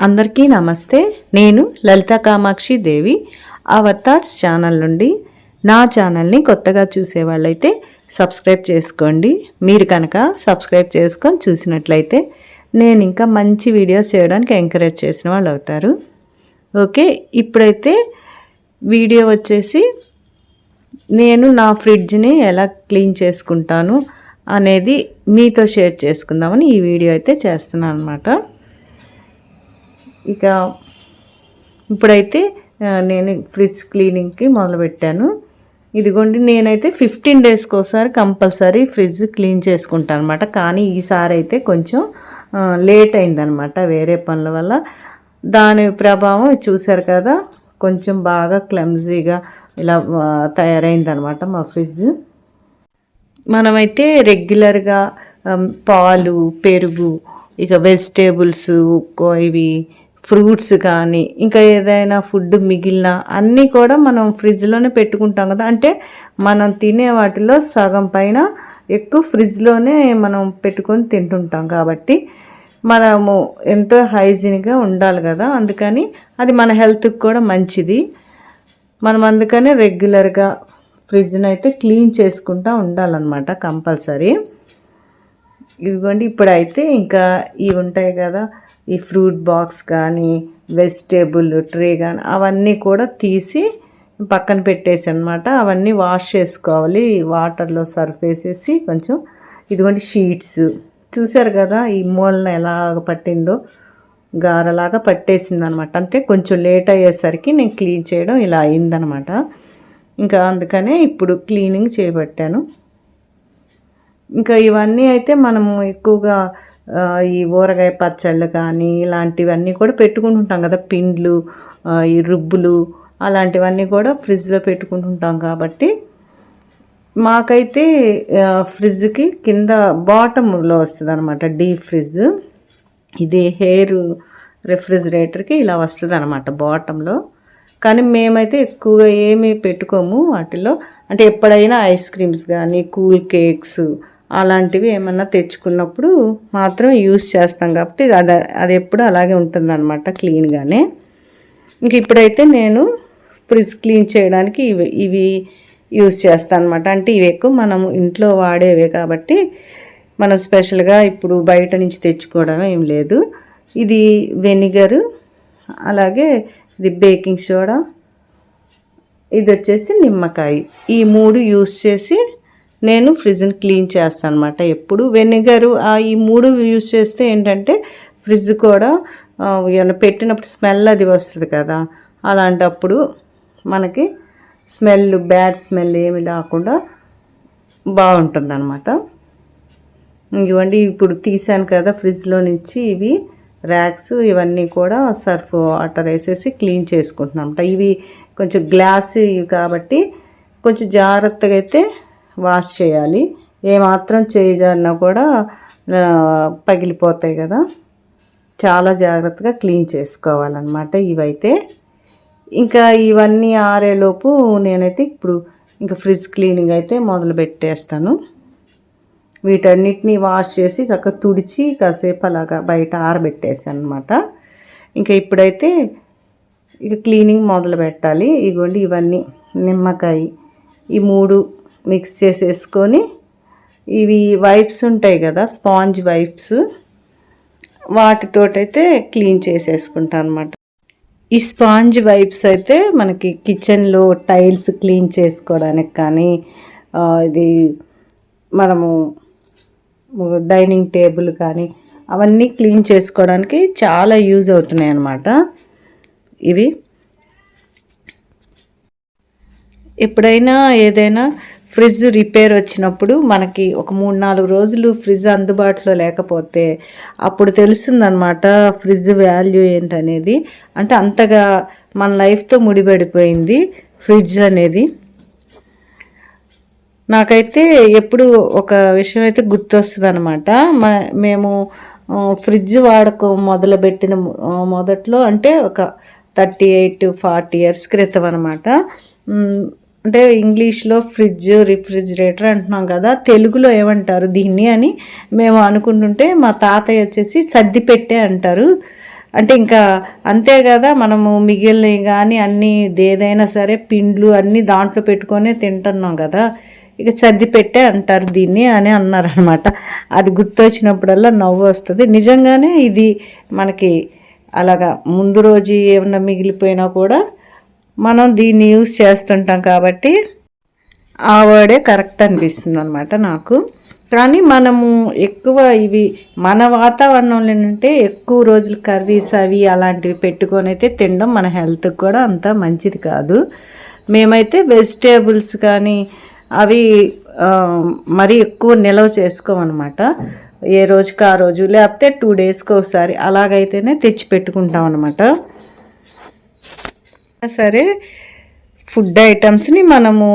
అందరికీ నమస్తే. నేను Lalitha Kamakshi Devi. Our thoughts channel నుండి నా ఛానల్ని కొత్తగా చూసే వాళ్ళైతే సబ్స్క్రైబ్ చేసుకోండి. మీరు కనుక సబ్స్క్రైబ్ చేసుకొని చూసినట్లయితే నేను ఇంకా మంచి వీడియోస్ చేయడానికి ఎంకరేజ్ చేసిన వాళ్ళు అవుతారు. ఓకే ఇప్పుడైతే వీడియో వచ్చేసి నేను నా ఫ్రిడ్జ్ని ఎలా క్లీన్ చేసుకుంటాను అనేది మీతో షేర్ చేసుకుందామని ఈ వీడియో అయితే చేస్తున్నాను అనమాట ఇక ఇప్పుడైతే నేను ఫ్రిడ్జ్ క్లీనింగ్కి మొదలుపెట్టాను. ఇదిగోండి నేనైతే ఫిఫ్టీన్ డేస్కి ఒకసారి కంపల్సరీ ఫ్రిడ్జ్ క్లీన్ చేసుకుంటాను అనమాట కానీ ఈసారి అయితే కొంచెం లేట్ అయిందనమాట వేరే పనుల వల్ల. దాని ప్రభావం చూశారు కదా కొంచెం బాగా క్లమ్జీగా ఇలా తయారైందనమాట మా ఫ్రిడ్జ్ మనమైతే రెగ్యులర్గా పాలు పెరుగు ఇక వెజిటేబుల్స్ ఇవి ఫ్రూట్స్ కానీ ఇంకా ఏదైనా ఫుడ్ మిగిలిన అన్నీ కూడా మనం ఫ్రిడ్జ్లోనే పెట్టుకుంటాం కదా. అంటే మనం తినే వాటిలో సగం పైన ఎక్కువ ఫ్రిడ్జ్లోనే మనం పెట్టుకొని తింటుంటాం కాబట్టి మనము ఎంతో హైజీన్గా ఉండాలి కదా. అందుకని అది మన హెల్త్కి కూడా మంచిది. మనం అందుకనే రెగ్యులర్గా ఫ్రిడ్జ్ని అయితే క్లీన్ చేసుకుంటూ ఉండాలన్నమాట కంపల్సరీ. ఇదిగోండి ఇప్పుడైతే ఇంకా ఇవి ఉంటాయి కదా. ఈ ఫ్రూట్ బాక్స్ కానీ వెజిటేబుల్ ట్రే కానీ అవన్నీ కూడా తీసి పక్కన పెట్టేసి అనమాట అవన్నీ వాష్ చేసుకోవాలి. వాటర్లో సర్ఫ్ వేసేసి కొంచెం ఇదిగోండి షీట్స్. చూసారు కదా ఈ మూలన ఎలాగ పట్టిందో? గారలాగా పట్టేసింది అనమాట అంటే కొంచెం లేట్ అయ్యేసరికి నేను క్లీన్ చేయడం ఇలా అయిందనమాట ఇంకా అందుకనే ఇప్పుడు క్లీనింగ్ చేపట్టాను. ఇంకా ఇవన్నీ అయితే మనము ఎక్కువగా ఈ ఊరగాయ పచ్చళ్ళు కానీ ఇలాంటివన్నీ కూడా పెట్టుకుంటుంటాం కదా. పిండ్లు ఈ రుబ్బులు అలాంటివన్నీ కూడా ఫ్రిడ్జ్లో పెట్టుకుంటుంటాం కాబట్టి మాకైతే ఫ్రిడ్జ్కి కింద బాటంలో వస్తుంది అనమాట డీప్ ఫ్రిడ్జ్. ఇది హెయిర్ రెఫ్రిజిరేటర్కి ఇలా వస్తుంది అనమాట బాటంలో. కానీ మేమైతే ఎక్కువగా ఏమీ పెట్టుకోము వాటిలో. అంటే ఎప్పుడైనా ఐస్ క్రీమ్స్ కానీ కూల్ కేక్స్ అలాంటివి ఏమన్నా తెచ్చుకున్నప్పుడు మాత్రం యూస్ చేస్తాం కాబట్టి అది అది ఎప్పుడు అలాగే ఉంటుందన్నమాట క్లీన్గానే. ఇంక ఇప్పుడైతే నేను ఫ్రిడ్జ్ క్లీన్ చేయడానికి ఇవి ఇవి యూస్ చేస్తాను అనమాట అంటే ఇవి ఎక్కువ మనం ఇంట్లో వాడేవే కాబట్టి మనం స్పెషల్గా ఇప్పుడు బయట నుంచి తెచ్చుకోవడం ఏం లేదు. ఇది వెనిగరు అలాగే ఇది బేకింగ్ సోడా ఇది వచ్చేసి నిమ్మకాయ. ఈ మూడు యూస్ చేసి నేను ఫ్రిడ్జ్ని క్లీన్ చేస్తాను అనమాట ఎప్పుడు వెనిగరు ఆ ఈ మూడు యూస్ చేస్తే ఏంటంటే ఫ్రిడ్జ్ కూడా ఏమైనా పెట్టినప్పుడు స్మెల్ అది వస్తుంది కదా. అలాంటప్పుడు మనకి స్మెల్ బ్యాడ్ స్మెల్ ఏమి లేకుండా బాగుంటుంది అనమాట ఇవ్వండి ఇప్పుడు తీసాను కదా ఫ్రిడ్జ్లో నుంచి ఇవి ర్యాక్స్ ఇవన్నీ కూడా సర్ఫ్ వాటర్ వేసేసి క్లీన్ చేసుకుంటున్నాం. ఇవి కొంచెం గ్లాస్ ఇవి కాబట్టి కొంచెం జాగ్రత్తగా అయితే వాష్ చేయాలి. ఏమాత్రం చేయి జారినా కూడా పగిలిపోతాయి కదా. చాలా జాగ్రత్తగా క్లీన్ చేసుకోవాలన్నమాట ఇవైతే. ఇంకా ఇవన్నీ ఆరేలోపు నేనైతే ఇప్పుడు ఇంకా ఫ్రిడ్జ్ క్లీనింగ్ అయితే మొదలు పెట్టేస్తాను. వీటన్నిటిని వాష్ చేసి చక్కగా తుడిచి కాసేపు అలాగా బయట ఆరబెట్టేసాను అనమాట ఇంకా ఇప్పుడైతే ఇక క్లీనింగ్ మొదలు పెట్టాలి. ఇగోండి ఇవన్నీ నిమ్మకాయ ఈ మూడు మిక్స్ చేసేసుకొని ఇవి వైప్స్ ఉంటాయి కదా స్పాంజ్ వైప్స్ వాటితోటైతే క్లీన్ చేసేసుకుంటాను అనమాట ఈ స్పాంజ్ వైప్స్ అయితే మనకి కిచెన్లో టైల్స్ క్లీన్ చేసుకోవడానికి కానీ ఇది మనము డైనింగ్ టేబుల్ కానీ అవన్నీ క్లీన్ చేసుకోవడానికి చాలా యూజ్ అవుతున్నాయి అన్నమాట. ఇవి ఎప్పుడైనా ఏదైనా ఫ్రిడ్జ్ రిపేర్ వచ్చినప్పుడు మనకి ఒక మూడు నాలుగు రోజులు ఫ్రిడ్జ్ అందుబాటులో లేకపోతే అప్పుడు తెలుస్తుందనమాట ఫ్రిడ్జ్ వాల్యూ ఏంటనేది. అంటే అంతగా మన లైఫ్తో ముడిపడిపోయింది ఫ్రిడ్జ్ అనేది. నాకైతే ఎప్పుడు ఒక విషయం అయితే గుర్తొస్తుంది అనమాట మేము ఫ్రిడ్జ్ వాడకం మొదలుపెట్టిన మొదట్లో అంటే ఒక థర్టీ ఎయిట్ ఫార్టీ ఇయర్స్ క్రితం అనమాట అంటే ఇంగ్లీష్లో ఫ్రిడ్జ్ రిఫ్రిజిరేటర్ అంటున్నాం కదా తెలుగులో ఏమంటారు దీన్ని అని మేము అనుకుంటుంటే మా తాతయ్య వచ్చేసి సర్ది పెట్టే అంటారు. అంటే ఇంకా అంతే కదా మనము మిగిలినవి కానీ అన్నీ ఏదైనా సరే పిండ్లు అన్నీ దాంట్లో పెట్టుకొని తింటున్నాం కదా ఇక సర్ది పెట్టే అంటారు దీన్ని అని అన్నారనమాట అది గుర్తొచ్చినప్పుడల్లా నవ్వు వస్తుంది. నిజంగానే ఇది మనకి అలాగా ముందు రోజు ఏమన్నా మిగిలిపోయినా కూడా మనం దీన్ని యూస్ చేస్తుంటాం కాబట్టి ఆ వర్డే కరెక్ట్ అనిపిస్తుంది అనమాట నాకు. కానీ మనము ఎక్కువ ఇవి మన వాతావరణంలో ఏంటంటే ఎక్కువ రోజులు కర్రీస్ అవి అలాంటివి పెట్టుకొని అయితే తినడం మన హెల్త్కి కూడా అంత మంచిది కాదు. మేమైతే వెజిటేబుల్స్ కానీ అవి మరీ ఎక్కువ నిల్వ చేసుకోమన్నమాట. ఏ రోజుకి ఆ రోజు లేకపోతే టూ డేస్కి ఒకసారి అలాగైతేనే తెచ్చి పెట్టుకుంటాం అనమాట సరే ఫుడ్ ఐటమ్స్ని మనము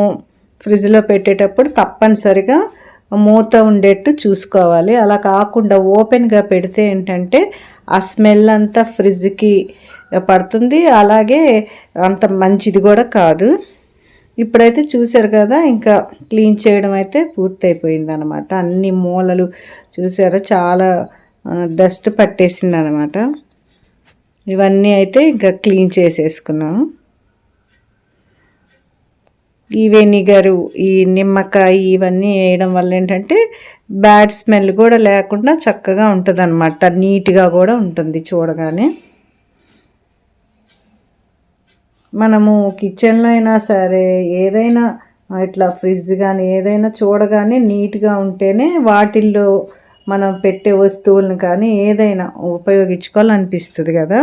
ఫ్రిడ్జ్లో పెట్టేటప్పుడు తప్పనిసరిగా మూత ఉండేట్టు చూసుకోవాలి. అలా కాకుండా ఓపెన్గా పెడితే ఏంటంటే ఆ స్మెల్ అంతా ఫ్రిడ్జ్కి పడుతుంది. అలాగే అంత మంచిది కూడా కాదు. ఇప్పుడైతే చూశారు కదా ఇంకా క్లీన్ చేయడం అయితే పూర్తయిపోయింది అనమాట అన్ని మూలలు చూసారా? చాలా డస్ట్ పట్టేసింది అనమాట ఇవన్నీ అయితే ఇంకా క్లీన్ చేసేసుకున్నాము. ఈ వెనిగరు ఈ నిమ్మకాయ ఇవన్నీ వేయడం వల్ల ఏంటంటే బ్యాడ్ స్మెల్ కూడా లేకుండా చక్కగా ఉంటుంది అనమాట నీట్గా కూడా ఉంటుంది చూడగానే. మనము కిచెన్లో అయినా సరే ఏదైనా ఇట్లా ఫ్రిడ్జ్ కానీ ఏదైనా చూడగానే నీట్గా ఉంటేనే వాటిల్లో మనం పెట్టే వస్తువులను కానీ ఏదైనా ఉపయోగించుకోవాలనిపిస్తుంది కదా.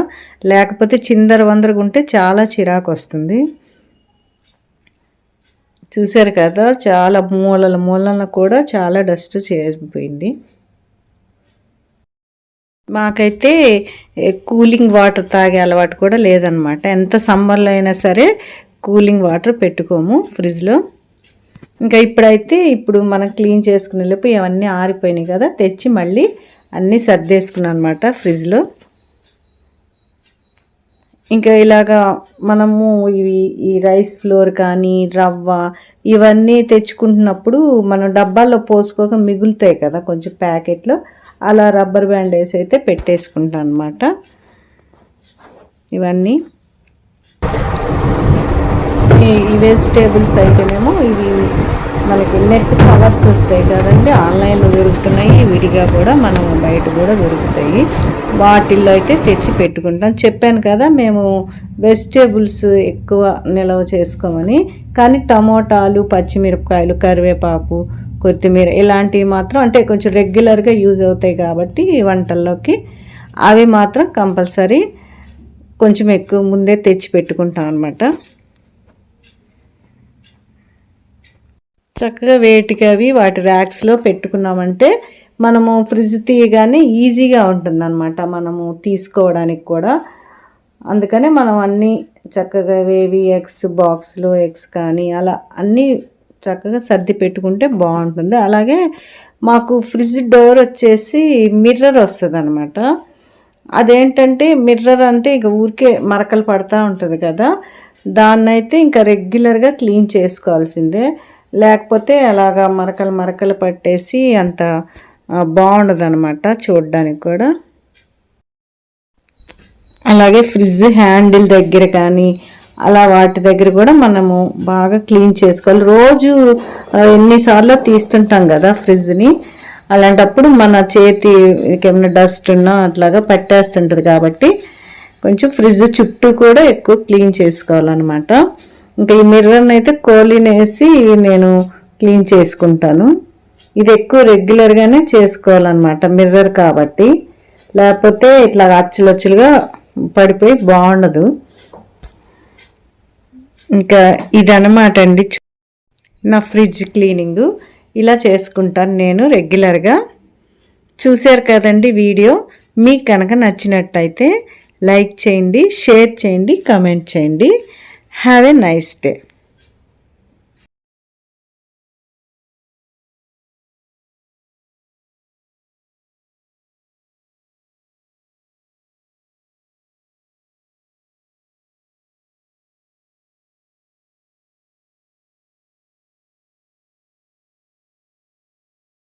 లేకపోతే చిందర వందరగా ఉంటే చాలా చిరాకు వస్తుంది. చూశారు కదా చాలా మూలల మూలన కూడా చాలా డస్ట్ చేరిపోయింది. మాకైతే కూలింగ్ వాటర్ తాగే అలవాటు కూడా లేదనమాట ఎంత సమ్మర్లో అయినా సరే కూలింగ్ వాటర్ పెట్టుకోము ఫ్రిడ్జ్లో. ఇంకా ఇప్పుడైతే ఇప్పుడు మనం క్లీన్ చేసుకునే లోపు ఇవన్నీ ఆరిపోయినాయి కదా తెచ్చి మళ్ళీ అన్నీ సర్దేసుకున్నాను అనమాట ఫ్రిడ్జ్లో. ఇంకా ఇలాగా మనము ఇవి ఈ రైస్ ఫ్లోర్ కానీ రవ్వ ఇవన్నీ తెచ్చుకుంటున్నప్పుడు మనం డబ్బాల్లో పోసుకోక మిగులుతాయి కదా కొంచెం ప్యాకెట్లో అలా రబ్బర్ బ్యాండ్ వేసి అయితే పెట్టేసుకుంటాను అనమాట ఇవన్నీ. ఈ వెజిటేబుల్స్ అయితేనేమో ఇవి మనకి నెట్ కవర్స్ వస్తాయి కదండి. ఆన్లైన్లో దొరుకుతున్నాయి. విడిగా కూడా మనం బయట కూడా దొరుకుతాయి. వాటిల్లో అయితే తెచ్చి పెట్టుకుంటాం. చెప్పాను కదా మేము వెజిటేబుల్స్ ఎక్కువ నిల్వ చేసుకోమని. కానీ టమోటాలు పచ్చిమిరపకాయలు కరివేపాకు కొత్తిమీర ఇలాంటివి మాత్రం అంటే కొంచెం రెగ్యులర్గా యూజ్ అవుతాయి కాబట్టి వంటల్లోకి అవి మాత్రం కంపల్సరీ కొంచెం ఎక్కువ ముందే తెచ్చి పెట్టుకుంటాం అనమాట చక్కగా వేటికి అవి వాటి ర్యాక్స్లో పెట్టుకున్నామంటే మనము ఫ్రిడ్జ్ తీయగానే ఈజీగా ఉంటుందన్నమాట. మనము తీసుకోవడానికి కూడా. అందుకనే మనం అన్నీ చక్కగా వేవి ఎగ్స్ బాక్స్లో ఎగ్స్ కానీ అలా అన్నీ చక్కగా సర్ది పెట్టుకుంటే బాగుంటుంది. అలాగే మాకు ఫ్రిడ్జ్ డోర్ వచ్చేసి మిర్రర్ వస్తుంది అనమాట అదేంటంటే మిర్రర్ అంటే ఇక ఊరికే మరకలు పడతా ఉంటుంది కదా. దాన్నైతే ఇంకా రెగ్యులర్గా క్లీన్ చేసుకోవాల్సిందే. లేకపోతే అలాగా మరకలు మరకలు పట్టేసి అంత బాగుండదు అనమాట చూడడానికి కూడా. అలాగే ఫ్రిడ్జ్ హ్యాండిల్ దగ్గర కానీ అలా వాటి దగ్గర కూడా మనము బాగా క్లీన్ చేసుకోవాలి. రోజు ఎన్నిసార్లు తీస్తుంటాం కదా ఫ్రిడ్జ్ని అలాంటప్పుడు మన చేతి ఏమైనా డస్ట్ ఉన్నా అట్లాగా పట్టేస్తుంటుంది కాబట్టి కొంచెం ఫ్రిడ్జ్ చుట్టూ కూడా ఎక్కువ క్లీన్ చేసుకోవాలన్నమాట. ఇంకా ఈ మిర్రర్ని అయితే కోలినేసి వేసి నేను క్లీన్ చేసుకుంటాను. ఇది ఎక్కువ రెగ్యులర్గానే చేసుకోవాలన్నమాట మిర్రర్ కాబట్టి. లేకపోతే ఇట్లా అచ్చులచ్చులుగా పడిపోయి బాగుండదు. ఇంకా ఇదనమాట అండి. నా ఫ్రిడ్జ్ క్లీనింగ్. ఇలా చేసుకుంటాను నేను రెగ్యులర్గా చూశారు కదండి వీడియో? మీకు కనుక నచ్చినట్టయితే లైక్ చేయండి షేర్ చేయండి కమెంట్ చేయండి. Have a nice day.